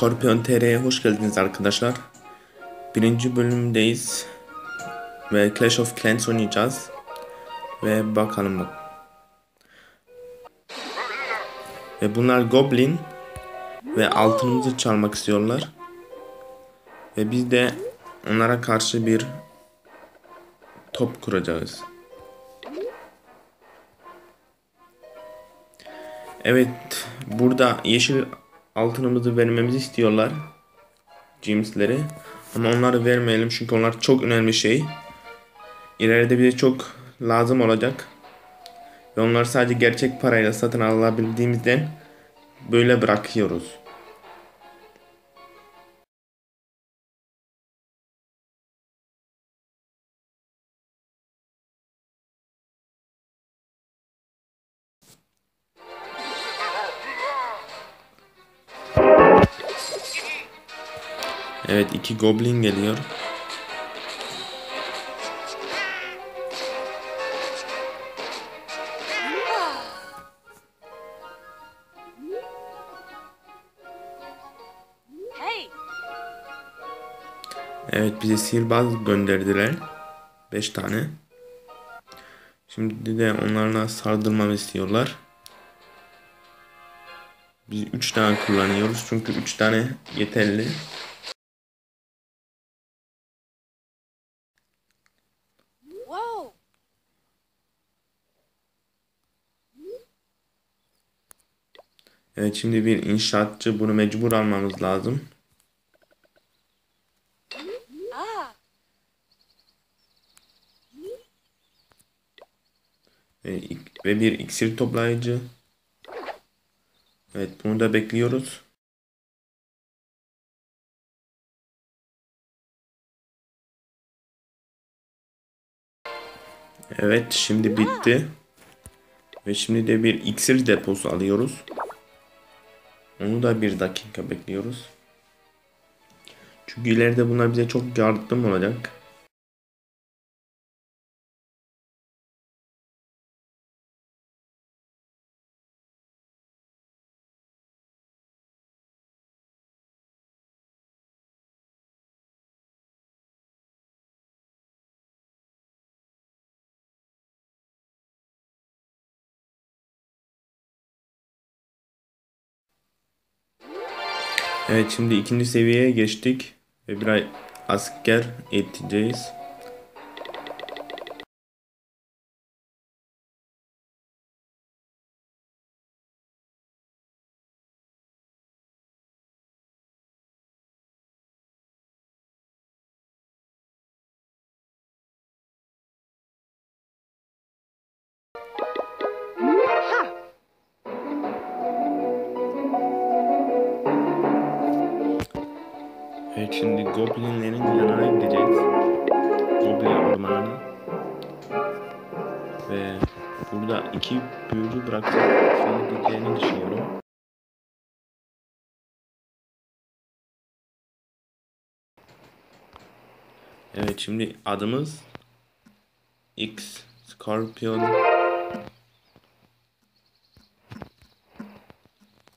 Scorpion TR'ye hoş geldiniz arkadaşlar. Birinci bölümdeyiz. Ve Clash of Clans oynayacağız. Ve bakalım bak. Ve bunlar Goblin. Ve altınımızı çalmak istiyorlar. Ve biz de onlara karşı bir top kuracağız. Evet, burada yeşil altınımızı vermemizi istiyorlar. James'leri. Ama onları vermeyelim çünkü onlar çok önemli şey. İleride bize çok lazım olacak. Ve onları sadece gerçek parayla satın alabildiğimizden böyle bırakıyoruz. Evet iki goblin geliyor. Evet bize sihirbaz gönderdiler. 5 tane. Şimdi de onlarla sardırmamı istiyorlar. Biz 3 tane kullanıyoruz çünkü 3 tane yeterli. Evet şimdi bir inşaatçı bunu mecbur almamız lazım. ve bir iksir toplayıcı. Evet bunu da bekliyoruz. Evet şimdi bitti. Ve şimdi de bir iksir deposu alıyoruz. Onu da bir dakika bekliyoruz. Çünkü ileride bunlar bize çok yardım olacak. Evet şimdi ikinci seviyeye geçtik. Ve bir asker eğiteceğiz. Evet şimdi goblinlerin yanına gideceğiz. Goblin ormanına. Ve burada iki büyücü bırakacak şey gideceğini düşünüyorum. Evet şimdi adımız X Scorpion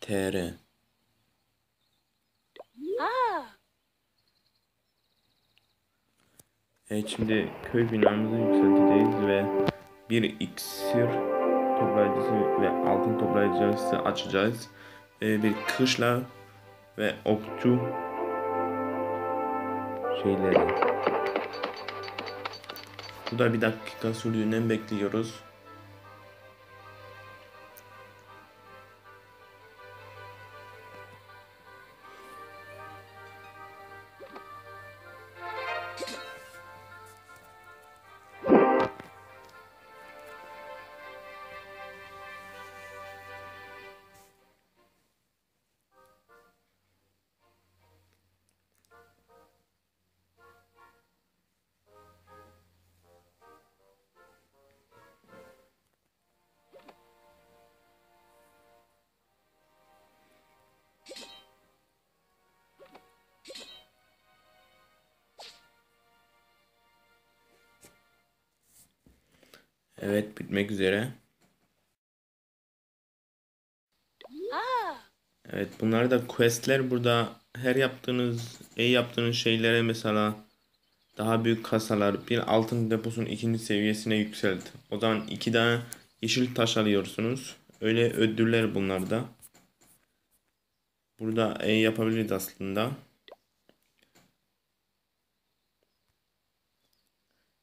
TR. Evet şimdi köy binamızı yükselteceğiz ve bir iksir toplayıcısı ve altın toplayıcısı açacağız. Ve bir kışla ve okçu şeyleri. Bu da bir dakika sürdüğünden bekliyoruz. Evet bitmek üzere. Evet bunlar da questler burada her yaptığınız iyi yaptığınız şeylere mesela daha büyük kasalar bir altın deposunun ikinci seviyesine yükselt. O zaman iki tane yeşil taş alıyorsunuz. Öyle ödüller bunlar da. Burada iyi yapabiliriz aslında.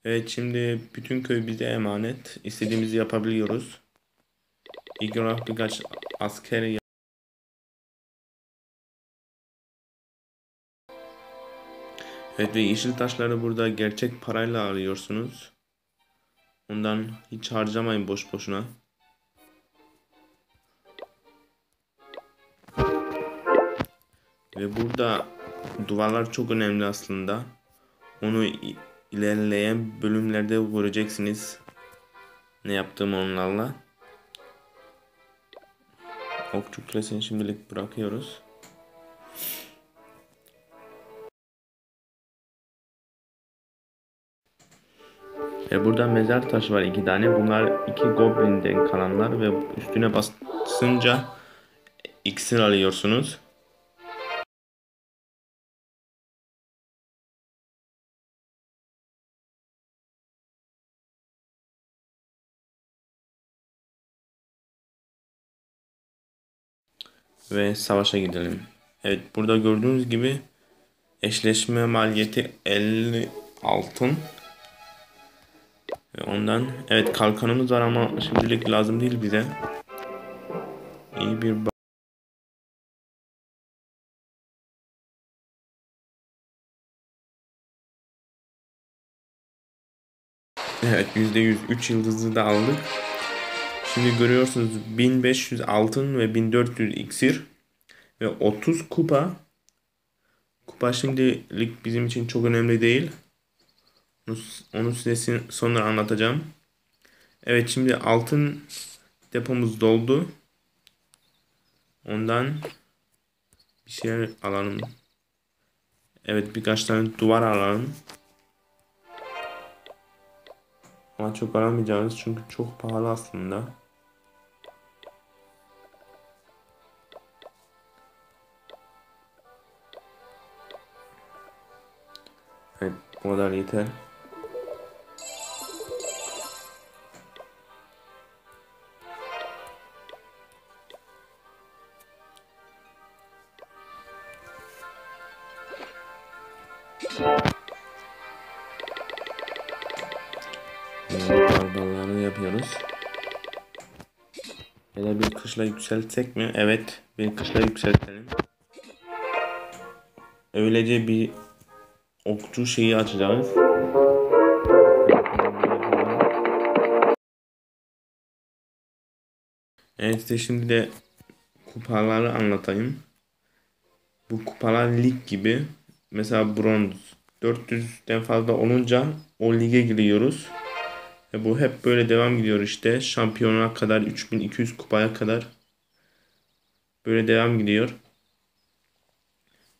Evet şimdi bütün köy bize emanet. İstediğimizi yapabiliyoruz. İlk olarak birkaç asker Evet ve yeşil taşları burada gerçek parayla alıyorsunuz. Ondan hiç harcamayın boş boşuna. Ve burada duvarlar çok önemli aslında. Onu ilerleyen bölümlerde göreceksiniz. Ne yaptığımı onlarla. Okçu kulesini şimdilik bırakıyoruz. Ve burada mezar taşı var iki tane. Bunlar iki goblinden kalanlar ve üstüne basınca iksir alıyorsunuz. Ve savaşa gidelim. Evet burada gördüğünüz gibi eşleşme maliyeti 50 altın. Ve ondan evet kalkanımız var ama şimdilik lazım değil bize. İyi bir Evet %100 3 yıldızı da aldık. Şimdi görüyorsunuz 1500 altın ve 1400 iksir ve 30 kupa. Kupa şimdilik bizim için çok önemli değil. Onu, size sonra anlatacağım. Evet şimdi altın depomuz doldu. Ondan bir şeyler alalım. Evet birkaç tane duvar alalım. Ama çok aramayacağız çünkü çok pahalı aslında. Yeter. Barbarları yapıyoruz. Hele bir kışla yükseltsek mi? Evet, bir kışla yükseltelim. Öylece bir okçu şeyi açacağız. Evet size şimdi de kupaları anlatayım. Bu kupalar lig gibi. Mesela bronz 400'den fazla olunca o lige giriyoruz. Ve bu hep böyle devam gidiyor işte. Şampiyona kadar 3200 kupaya kadar böyle devam gidiyor.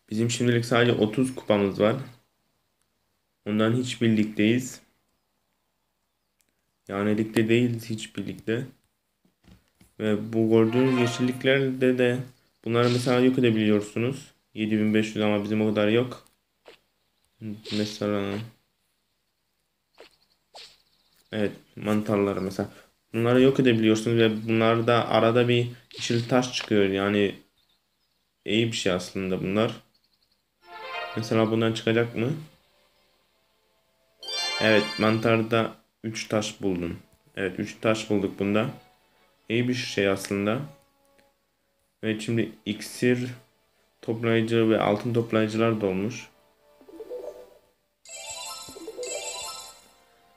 Bizim şimdilik sadece 30 kupamız var. Ondan hiç birlikteyiz. Yani ligde değiliz hiç birlikte. Ve bu gördüğünüz yeşilliklerde de bunları mesela yok edebiliyorsunuz. 7500 ama bizim o kadar yok. Mesela Evet mantarları mesela. Bunları yok edebiliyorsunuz ve bunlarda arada bir yeşil taş çıkıyor. Yani iyi bir şey aslında bunlar. Mesela bundan çıkacak mı? Evet mantarda 3 taş buldum. Evet 3 taş bulduk bunda. İyi bir şey aslında. Evet şimdi iksir toplayıcı ve altın toplayıcılar da olmuş.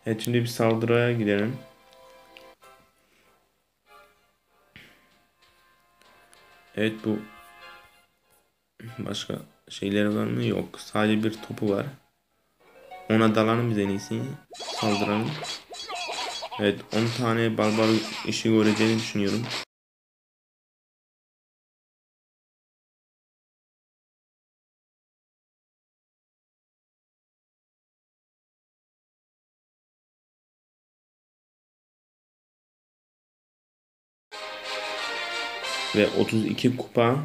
Evet şimdi bir saldırıya gidelim. Evet bu başka şeyler var mı? Yok. Sadece bir topu var. Ona dalalım biz en iyisi. Saldıralım. Evet 10 tane barbar işi göreceğini düşünüyorum. Ve 32 kupa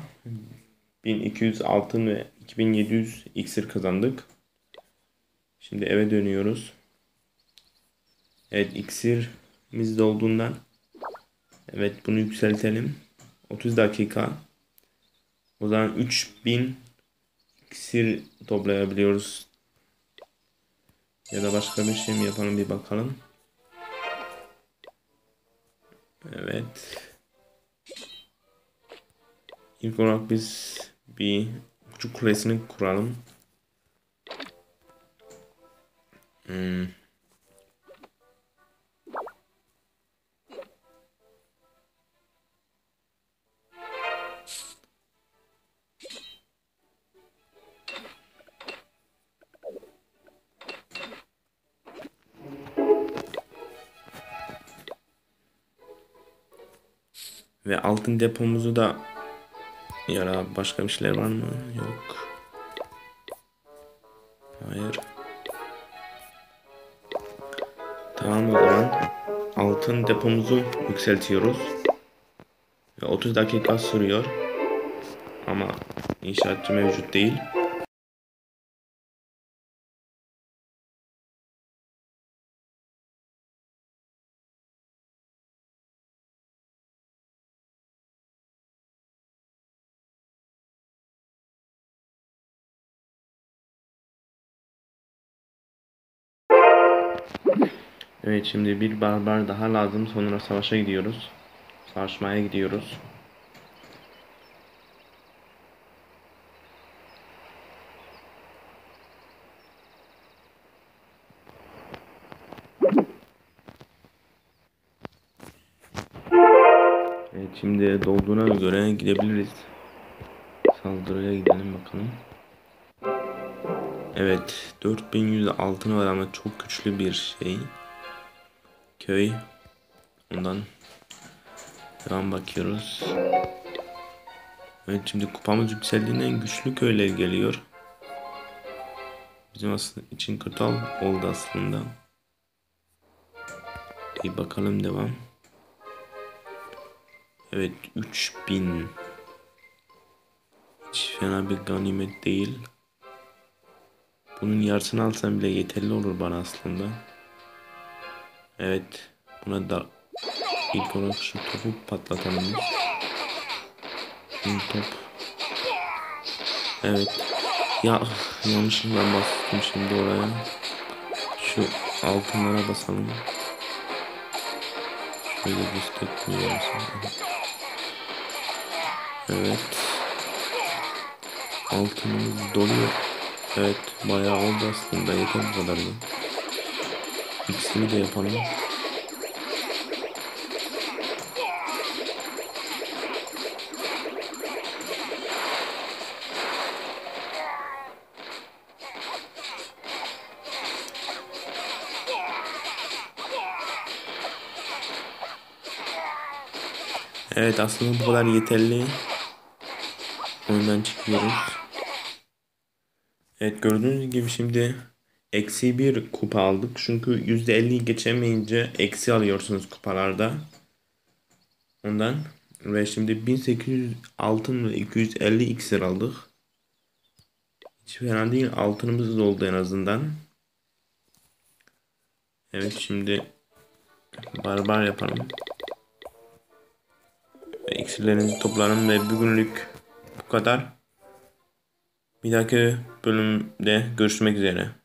1200 altın ve 2700 iksir kazandık. Şimdi eve dönüyoruz. Evet iksirimiz de olduğundan Evet bunu yükseltelim. 30 dakika. O zaman 3000 iksir toplayabiliyoruz. Ya da başka bir şey mi yapalım bir bakalım. Evet. İlk olarak biz bir uçuk kulesini kuralım. Hmm. Ve altın depomuzu da ya da başka bir şeyler var mı? Yok. Hayır. Tamam o zaman altın depomuzu yükseltiyoruz. Ve 30 dakika sürüyor. Ama inşaatçı mevcut değil. Evet şimdi bir barbar daha lazım. Sonra savaşa gidiyoruz. Savaşmaya gidiyoruz. Evet şimdi dolduğuna göre gidebiliriz. Saldırıya gidelim bakalım. Evet 4100 altın var ama çok güçlü bir şey. Köy. Ondan devam bakıyoruz. Evet şimdi kupamız yükseldiğinden güçlü köyler geliyor. Bizim aslında için kötü oldu aslında. Bir bakalım devam. Evet 3000 Hiç fena bir ganimet değil. Bunun yarısını alsam bile yeterli olur bana aslında. Evet. Buna da ilk olarak şu topu patlatalım. Şimdi top. Evet. Ya yanlışlıkla bastım şimdi oraya. Şu altınlara basalım. Şöyle destekliyor Evet. Altınımız doluyor. Evet bayağı oldu aslında yeter bu kadar da. İkisini de yapalım. Evet aslında bu kadar yeterli. Oyundan çıkıyoruz. Evet gördüğünüz gibi şimdi eksi bir kupa aldık. Çünkü %50'yi geçemeyince eksi alıyorsunuz kupalarda. Ondan ve şimdi 1800 altın ve 250 iksir aldık. Hiç fena değil. Altınımız da oldu en azından. Evet şimdi barbar yapalım. Ve iksirlerimizi toplayalım ve bugünlük bu kadar. Bir dahaki bölümde görüşmek üzere.